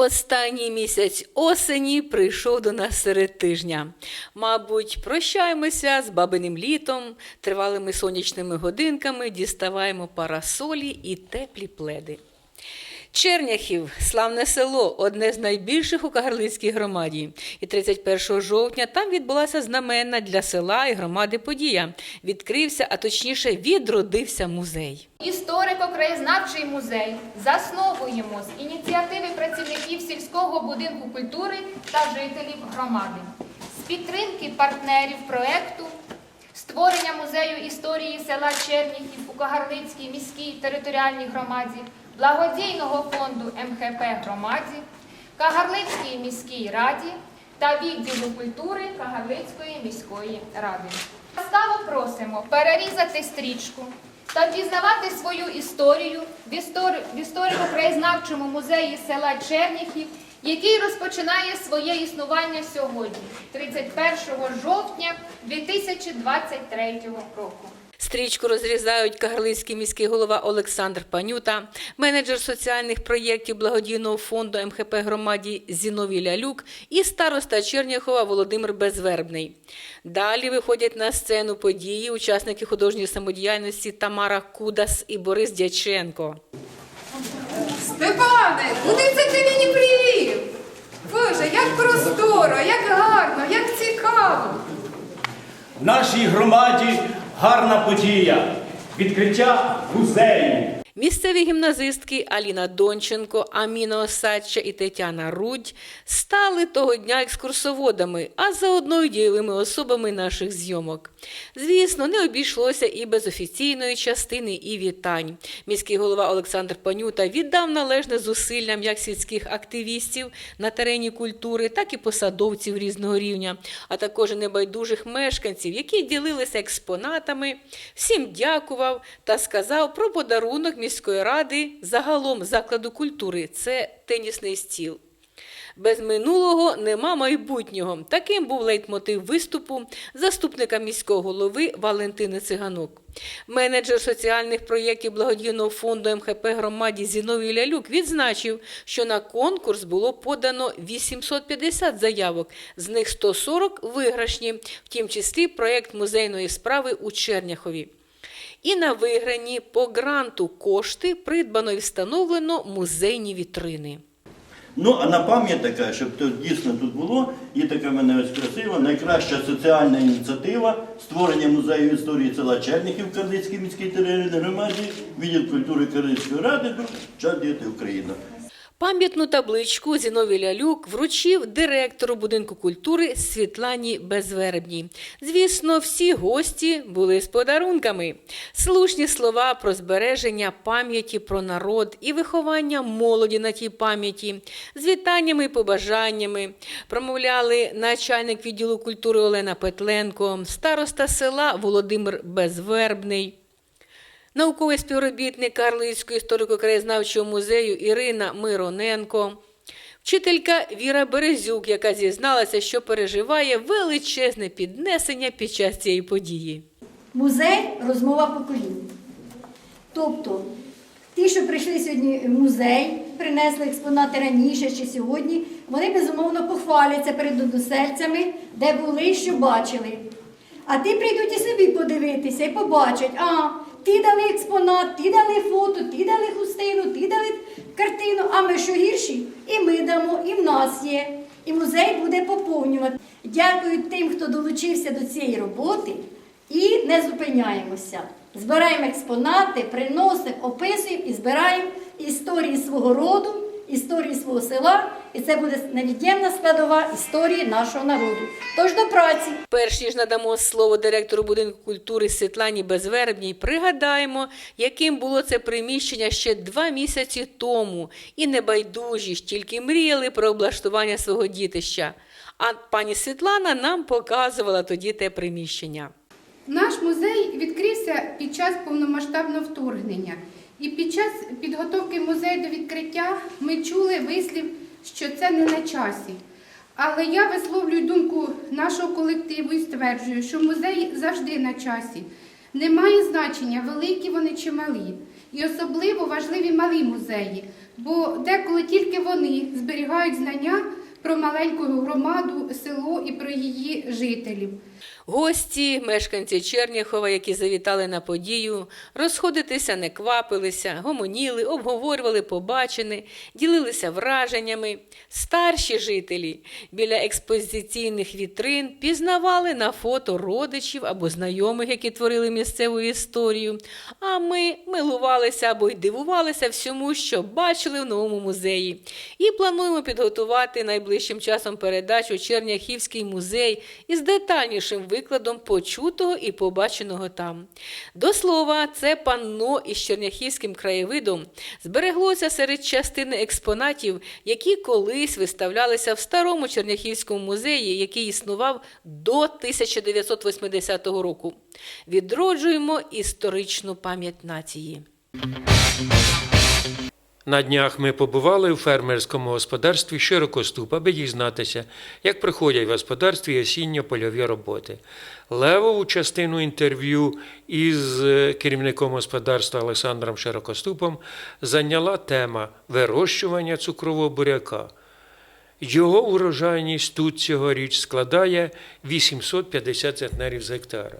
Останній місяць осені прийшов до нас серед тижня. Мабуть, прощаємося з бабиним літом, тривалими сонячними годинками, діставаємо парасолі і теплі пледи. Черняхів, славне село, одне з найбільших у Кагарлицькій громаді. І 31 жовтня там відбулася знаменна для села і громади подія. Відкрився, а точніше відродився музей. Історико-краєзнавчий музей засновуємо з ініціативи працівників сільського будинку культури та жителів громади. З підтримки партнерів проекту створення музею історії села Черніхів у Кагарлицькій міській територіальній громаді, благодійного фонду МХП громаді, Кагарлицькій міській раді та відділу культури Кагарлицької міської ради. Ласкаво просимо перерізати стрічку та дізнавати свою історію в історико-краєзнавчому музеї села Черніхів, який розпочинає своє існування сьогодні, 31 жовтня 2023 року. Стрічку розрізають Кагарлицький міський голова Олександр Панюта, менеджер соціальних проєктів благодійного фонду МХП громаді Зіновій Лялюк і староста Черняхова Володимир Безвербний. Далі виходять на сцену події учасники художньої самодіяльності Тамара Кудас і Борис Дяченко. Степане, куди це ти мені привів? Боже, як просторо, як гарно, як цікаво. В нашій громаді гарна подія. Відкриття музею. Місцеві гімназистки Аліна Донченко, Аміна Осадча і Тетяна Рудь стали того дня екскурсоводами, а заодно й дієвими особами наших зйомок. Звісно, не обійшлося і без офіційної частини і вітань. Міський голова Олександр Панюта віддав належне зусиллям як сільських активістів на терені культури, так і посадовців різного рівня, а також небайдужих мешканців, які ділилися експонатами. Всім дякував та сказав про подарунок міської ради загалом закладу культури це тенісний стіл. Без минулого нема майбутнього. Таким був лейтмотив виступу заступника міського голови Валентини Циганок. Менеджер соціальних проєктів благодійного фонду МХП громаді Зіновій Лялюк відзначив, що на конкурс було подано 850 заявок, з них 140 виграшні, в тім числі проєкт музейної справи у Черняхові. І на виграні по гранту кошти придбано і встановлено музейні вітрини. Ну, а на пам'ять така, щоб тут дійсно тут було, і така мене ось красива, найкраща соціальна ініціатива створення музею історії села Черніхів Карлицькій міській територіальній громаді, відділ культури Карлицької ради, час діяти Україна. Пам'ятну табличку Зіновій Лялюк вручив директору будинку культури Світлані Безвербній. Звісно, всі гості були з подарунками. Слушні слова про збереження пам'яті про народ і виховання молоді на тій пам'яті, з вітаннями і побажаннями промовляли начальник відділу культури Олена Петленко, староста села Володимир Безвербний. Науковий співробітник Карлицького історико-краєзнавчого музею Ірина Мироненко, вчителька Віра Березюк, яка зізналася, що переживає величезне піднесення під час цієї події. Музей розмова поколінь. Тобто, ті, що прийшли сьогодні в музей, принесли експонати раніше чи сьогодні, вони безумовно похваляться перед односельцями, де були, що бачили. А ті прийдуть і собі подивитися і побачать, а ті дали експонат, ті дали фото, ті дали хустину, ті дали картину, а ми що гірші? І ми дамо, і в нас є. І музей буде поповнювати. Дякую тим, хто долучився до цієї роботи. І не зупиняємося. Збираємо експонати, приносимо, описуємо і збираємо історії свого роду, історії свого села. І це буде невід'ємна складова історії нашого народу. Тож до праці! Перш ніж надамо слово директору будинку культури Світлані Безвербній, пригадаємо, яким було це приміщення ще два місяці тому, і небайдужі ж тільки мріяли про облаштування свого дітища. А пані Світлана нам показувала тоді те приміщення. Наш музей відкрився під час повномасштабного вторгнення. І під час підготовки музею до відкриття ми чули вислів, що це не на часі. Але я висловлюю думку нашого колективу і стверджую, що музей завжди на часі. Немає значення, великі вони чи малі. І особливо важливі малі музеї, бо деколи тільки вони зберігають знання про маленьку громаду, село і про її жителів. Гості, мешканці Черніхова, які завітали на подію, розходитися не квапилися, гомоніли, обговорювали побачене, ділилися враженнями. Старші жителі біля експозиційних вітрин пізнавали на фото родичів або знайомих, які творили місцеву історію. А ми милувалися або й дивувалися всьому, що бачили в новому музеї. І плануємо підготувати найближчим часом передачу Черняхівський музей із детальнішим викладом почутого і побаченого там. До слова, це панно із черняхівським краєвидом збереглося серед частини експонатів, які колись виставлялися в старому Черняхівському музеї, який існував до 1980 року. Відроджуємо історичну пам'ять нації. На днях ми побували у фермерському господарстві Широкоступ, аби дізнатися, як проходять в господарстві осінньо-польові роботи. Левову частину інтерв'ю із е, керівником господарства Олександром Широкоступом зайняла тема вирощування цукрового буряка. Його урожайність тут цьогоріч складає 850 центнерів з гектара.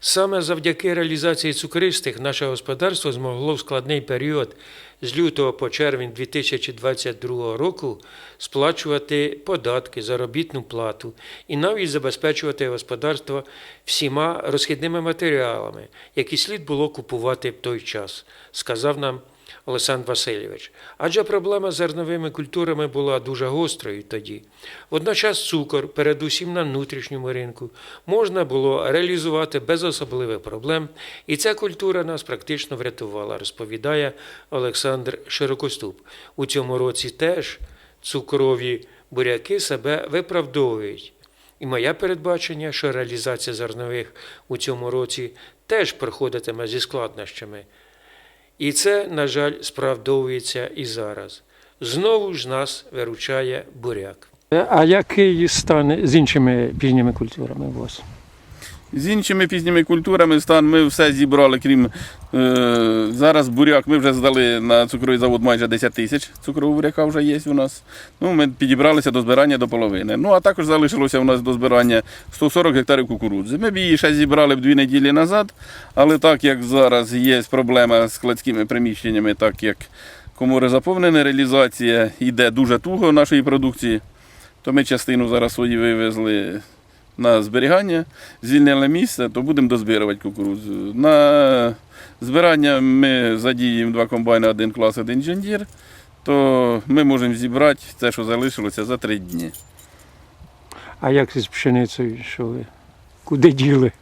Саме завдяки реалізації цукристих наше господарство змогло в складний період з лютого по червень 2022 року сплачувати податки, заробітну плату і навіть забезпечувати господарство всіма розхідними матеріалами, які слід було купувати в той час, сказав нам Олександр Васильович. Адже проблема з зерновими культурами була дуже гострою тоді. Водночас цукор, передусім на внутрішньому ринку, можна було реалізувати без особливих проблем, і ця культура нас практично врятувала, розповідає Олександр Широкоступ. У цьому році теж цукрові буряки себе виправдовують. І моє передбачення, що реалізація зернових у цьому році теж проходитиме зі складнощами. І це, на жаль, справдовується і зараз. Знову ж нас виручає буряк. А який стан з іншими пізніми культурами у? З іншими пізніми культурами стан ми все зібрали, крім е, зараз буряк. Ми вже здали на цукровий завод майже 10 тисяч цукрового буряка вже є у нас. Ну, ми підібралися до збирання до половини. Ну а також залишилося у нас до збирання 140 гектарів кукурудзи. Ми б її ще зібрали б дві неділі назад, але так як зараз є проблема з складськими приміщеннями, так як комори заповнені, реалізація йде дуже туго нашої продукції, то ми частину зараз свої вивезли на зберігання, звільнили місце, то будемо дозбирувати кукурудзу. На збирання ми задіємо два комбайни, один клас, один джендір, то ми можемо зібрати те, що залишилося за три дні. А як з пшеницею? Що ви? Куди діли?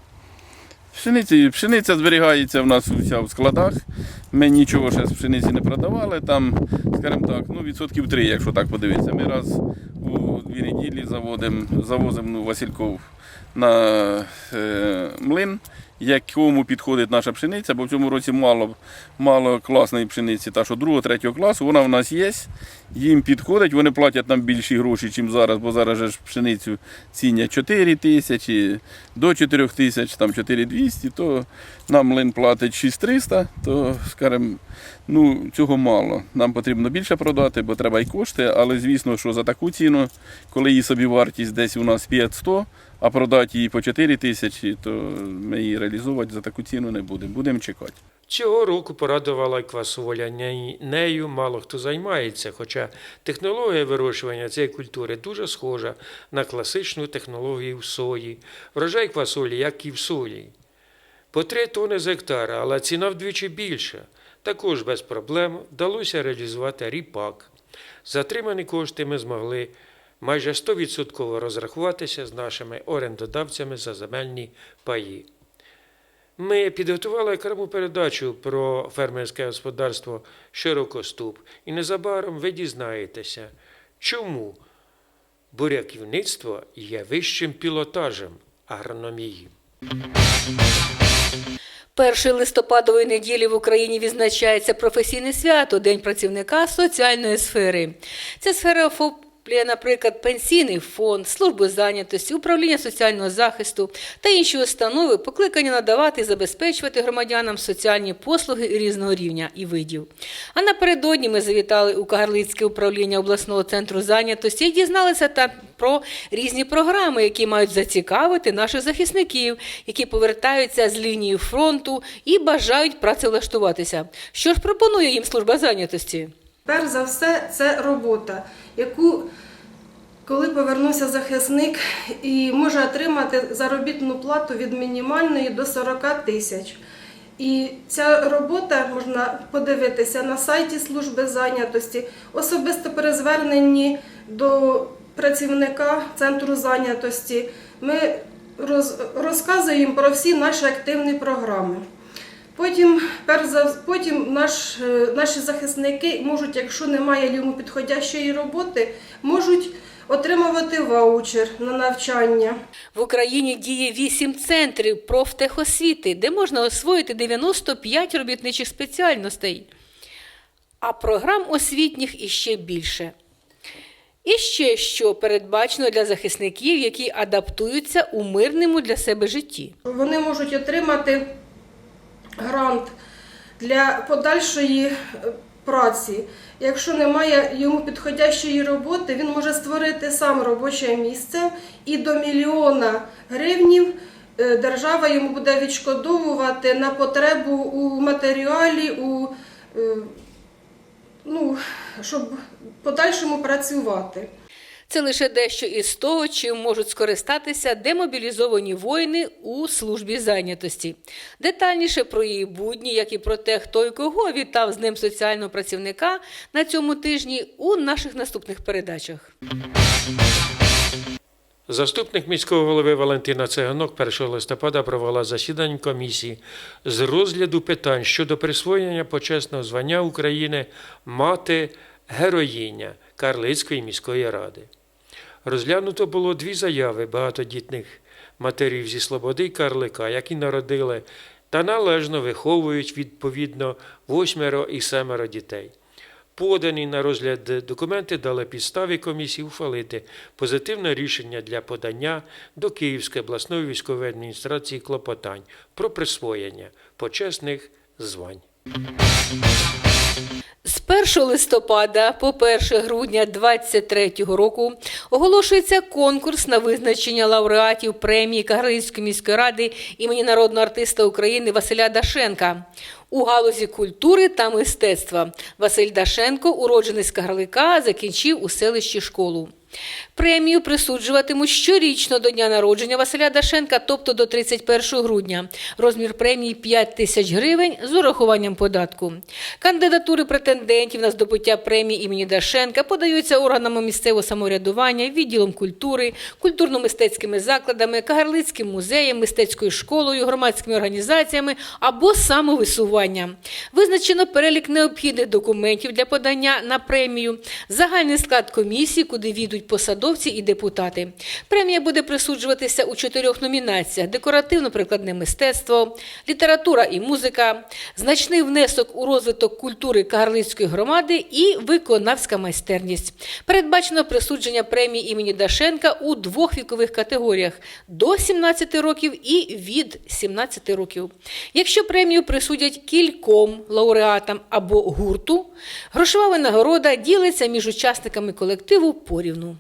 Пшениця, пшениця зберігається в нас вся в складах. Ми нічого ще з пшениці не продавали. Там, скажімо так, ну, відсотків три, якщо так подивитися. Ми раз у дві неділі заводимо, завозимо ну, Васильков на е, млин, якому підходить наша пшениця, бо в цьому році мало, мало класної пшениці, та що другого, третього класу, вона в нас є. Їм підходить, вони платять нам більші гроші, ніж зараз, бо зараз ж пшеницю цінять 4 тисячі, до 4 тисяч, там 4200, то нам млин платить 6300, то, скажімо, ну, цього мало. Нам потрібно більше продати, бо треба й кошти, але звісно, що за таку ціну, коли її собі вартість десь у нас 500, а продати її по 4 тисячі, то ми її реалізовувати за таку ціну не будемо. Будемо чекати. Цього року порадувала квасоля. Нею мало хто займається, хоча технологія вирощування цієї культури дуже схожа на класичну технологію в сої. Врожай квасолі, як і в сої. По три тони з гектара, але ціна вдвічі більша. Також без проблем вдалося реалізувати ріпак. За отримані кошти ми змогли майже 100% розрахуватися з нашими орендодавцями за земельні паї. Ми підготували окрему передачу про фермерське господарство Широкоступ, і незабаром ви дізнаєтеся, чому буряківництво є вищим пілотажем агрономії. Першої листопадової неділі в Україні відзначається професійне свято День працівника соціальної сфери. Ця сфера наприклад, пенсійний фонд, служби зайнятості, управління соціального захисту та інші установи покликані надавати і забезпечувати громадянам соціальні послуги різного рівня і видів. А напередодні ми завітали у Кагарлицьке управління обласного центру зайнятості і дізналися та про різні програми, які мають зацікавити наших захисників, які повертаються з лінії фронту і бажають працевлаштуватися. Що ж пропонує їм служба зайнятості? Перш за все, це робота, яку, коли повернувся захисник, і може отримати заробітну плату від мінімальної до 40 тисяч. І ця робота можна подивитися на сайті служби зайнятості, особисто при зверненні до працівника центру зайнятості. Ми розказуємо про всі наші активні програми. Потім, перш за потім наш, е, наші захисники можуть, якщо немає йому підходящої роботи, можуть отримувати ваучер на навчання. В Україні діє 8 центрів профтехосвіти, де можна освоїти 95 робітничих спеціальностей, а програм освітніх іще більше. І ще що передбачено для захисників, які адаптуються у мирному для себе житті. Вони можуть отримати грант для подальшої е, праці. Якщо немає йому підходящої роботи, він може створити сам робоче місце і до мільйона гривнів е, держава йому буде відшкодовувати на потребу у матеріалі, у, е, ну, щоб подальшому працювати. Це лише дещо із того, чим можуть скористатися демобілізовані воїни у службі зайнятості. Детальніше про її будні, як і про те, хто і кого вітав з ним соціального працівника на цьому тижні у наших наступних передачах. Заступник міського голови Валентина Цеганок 1 листопада провела засідання комісії з розгляду питань щодо присвоєння почесного звання України мати героїня Карлицької міської ради. Розглянуто було дві заяви багатодітних матерів зі Слободи й Карлика, які народили та належно виховують відповідно восьмеро і семеро дітей. Подані на розгляд документи дали підставі комісії ухвалити позитивне рішення для подання до Київської обласної військової адміністрації клопотань про присвоєння почесних звань. З 1 листопада по 1 грудня 2023 року оголошується конкурс на визначення лауреатів премії Кагарлицької міської ради імені народного артиста України Василя Дашенка у галузі культури та мистецтва. Василь Дашенко, уроджений з Кагарлика, закінчив у селищі школу. Премію присуджуватимуть щорічно до дня народження Василя Дашенка, тобто до 31 грудня. Розмір премії 5 тисяч гривень з урахуванням податку. Кандидатури претендентів на здобуття премії імені Дашенка подаються органами місцевого самоврядування, відділом культури, культурно-мистецькими закладами, Кагарлицьким музеєм, мистецькою школою, громадськими організаціями або самовисуванням. Визначено перелік необхідних документів для подання на премію, загальний склад комісії, куди війдуть посадовці і депутати. Премія буде присуджуватися у чотирьох номінаціях: декоративно-прикладне мистецтво, література і музика, значний внесок у розвиток культури Кагарлицької громади і виконавська майстерність. Передбачено присудження премії імені Дашенка у двох вікових категоріях до 17 років і від 17 років. Якщо премію присудять кільком лауреатам або гурту, грошова винагорода ділиться між учасниками колективу порівну.